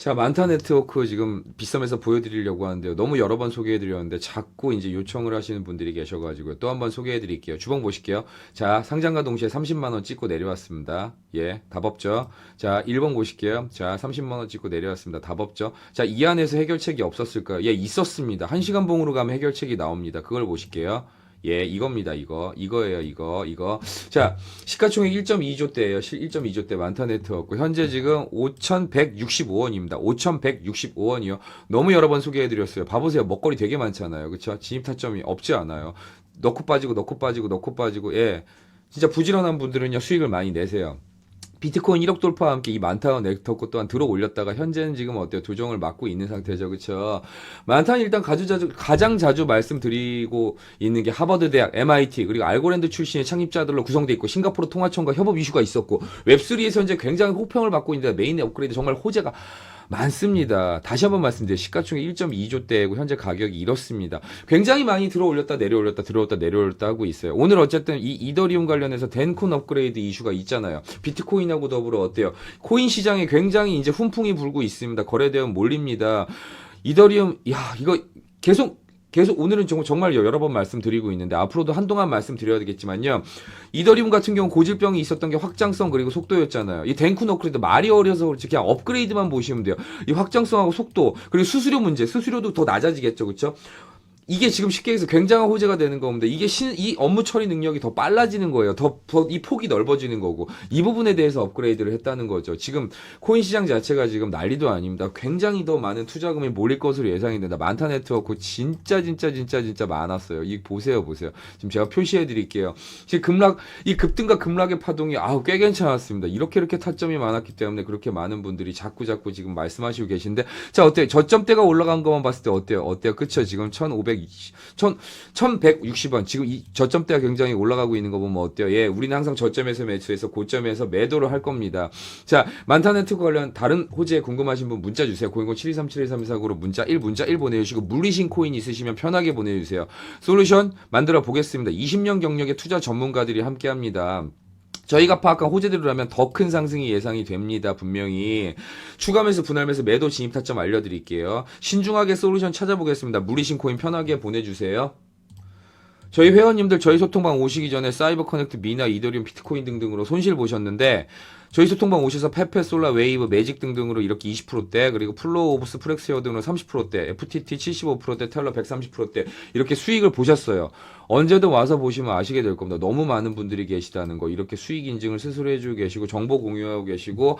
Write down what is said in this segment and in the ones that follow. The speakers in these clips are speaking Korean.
자, 만타 네트워크 지금 비썸에서 보여드리려고 하는데요. 너무 여러 번 소개해드렸는데 자꾸 이제 요청을 하시는 분들이 계셔가지고요. 또한 번 소개해드릴게요. 주봉 보실게요. 자, 상장과 동시에 30만원 찍고 내려왔습니다. 예, 답 없죠. 자, 1번 보실게요. 자, 30만원 찍고 내려왔습니다. 답 없죠. 자, 이 안에서 해결책이 없었을까요? 예, 있었습니다. 1시간 봉으로 가면 해결책이 나옵니다. 그걸 보실게요. 예, 이겁니다, 이거. 이거예요, 이거, 이거. 자, 시가총액 1.2조 대예요 1.2조 대 만타 네트워크. 현재 지금 5,165원입니다. 5,165원이요. 너무 여러 번 소개해 드렸어요. 봐 보세요. 먹거리 되게 많잖아요. 그쵸? 진입 타점이 없지 않아요. 넣고 빠지고, 넣고 빠지고, 넣고 빠지고, 예. 진짜 부지런한 분들은요, 수익을 많이 내세요. 비트코인 1억 돌파와 함께 이 만타원 네트워크 또한 들어 올렸다가 현재는 지금 어때요? 조정을 맞고 있는 상태죠. 그쵸? 만타는 일단 자주, 가장 자주 말씀드리고 있는 게 하버드 대학, MIT, 그리고 알고랜드 출신의 창립자들로 구성되어 있고 싱가포르 통화청과 협업 이슈가 있었고 웹3에서 현재 굉장히 호평을 받고 있는데 메인의 업그레이드 정말 호재가 많습니다. 다시 한번 말씀드려요. 시가총액 1.2조 대고 현재 가격이 이렇습니다. 굉장히 많이 들어 올렸다 내려 올렸다 들어 올렸다 내려 올렸다 하고 있어요. 오늘 어쨌든 이 이더리움 관련해서 덴콘 업그레이드 이슈가 있잖아요. 비트코인하고 더불어 어때요? 코인 시장에 굉장히 이제 훈풍이 불고 있습니다. 거래대금 몰립니다. 이더리움 야 이거 계속 계속 오늘은 정- 정말 여러 번 말씀드리고 있는데 앞으로도 한동안 말씀드려야 되겠지만요. 이더리움 같은 경우 고질병이 있었던 게 확장성 그리고 속도였잖아요. 이 덴쿠 너클리도 말이 어려서 그렇지 그냥 업그레이드만 보시면 돼요. 이 확장성하고 속도 그리고 수수료 문제 수수료도 더 낮아지겠죠, 그렇죠? 이게 지금 쉽게 해서 굉장한 호재가 되는 겁니다. 이게 신, 이 업무 처리 능력이 더 빨라지는 거예요. 더, 더 이 폭이 넓어지는 거고. 이 부분에 대해서 업그레이드를 했다는 거죠. 지금 코인 시장 자체가 지금 난리도 아닙니다. 굉장히 더 많은 투자금이 몰릴 것으로 예상이 된다. 만타 네트워크 진짜 진짜 진짜 진짜 많았어요. 이 보세요, 보세요. 지금 제가 표시해 드릴게요. 지금 급락, 이 급등과 급락의 파동이 아우 꽤 괜찮았습니다. 이렇게 이렇게 타점이 많았기 때문에 그렇게 많은 분들이 자꾸 자꾸 지금 말씀하시고 계신데 자, 어때요? 저점대가 올라간 것만 봤을 때 어때요? 어때요? 그쵸? 지금 1520, 1000, 1160원. 지금 이 저점대가 굉장히 올라가고 있는 거 보면 어때요? 예, 우리는 항상 저점에서 매수해서 고점에서 매도를 할 겁니다. 자, 만타 네트워크 관련 다른 호재에 궁금하신 분 문자 주세요. 010-7237-1329로 문자 1 문자 1 보내주시고 물리신 코인 있으시면 편하게 보내주세요. 솔루션 만들어 보겠습니다. 20년 경력의 투자 전문가들이 함께 합니다. 저희가 파악한 호재대로라면 더 큰 상승이 예상이 됩니다. 분명히 추가 매수 분할 매수 매도 진입 타점 알려드릴게요. 신중하게 솔루션 찾아보겠습니다. 무리신 코인 편하게 보내주세요. 저희 회원님들 저희 소통방 오시기 전에 사이버 커넥트, 미나, 이더리움, 비트코인 등등으로 손실 보셨는데 저희 소통방 오셔서 페페, 솔라, 웨이브, 매직 등등으로 이렇게 20%대 그리고 플로우 오브스, 프렉스웨어 등으로 30%대, FTT 75%대, 텔러 130%대 이렇게 수익을 보셨어요. 언제든 와서 보시면 아시게 될 겁니다. 너무 많은 분들이 계시다는 거 이렇게 수익 인증을 스스로 해주고 계시고 정보 공유하고 계시고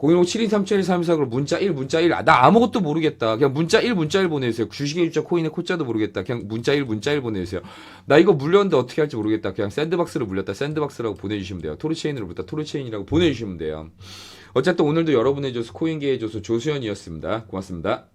015-7237-1324으로 문자 1, 문자 1. 아, 나 아무것도 모르겠다. 그냥 문자 1, 문자 1 보내주세요. 주식의 입자 코인의 코자도 모르겠다. 그냥 문자 1, 문자 1 보내주세요. 나 이거 물렸는데 어떻게 할지 모르겠다. 그냥 샌드박스로 물렸다. 샌드박스라고 보내주시면 돼요. 토르체인으로 물렸다. 토르체인이라고 보내주시면 돼요. 어쨌든 오늘도 여러분의 조수 코인계의 조수 조수연이었습니다. 고맙습니다.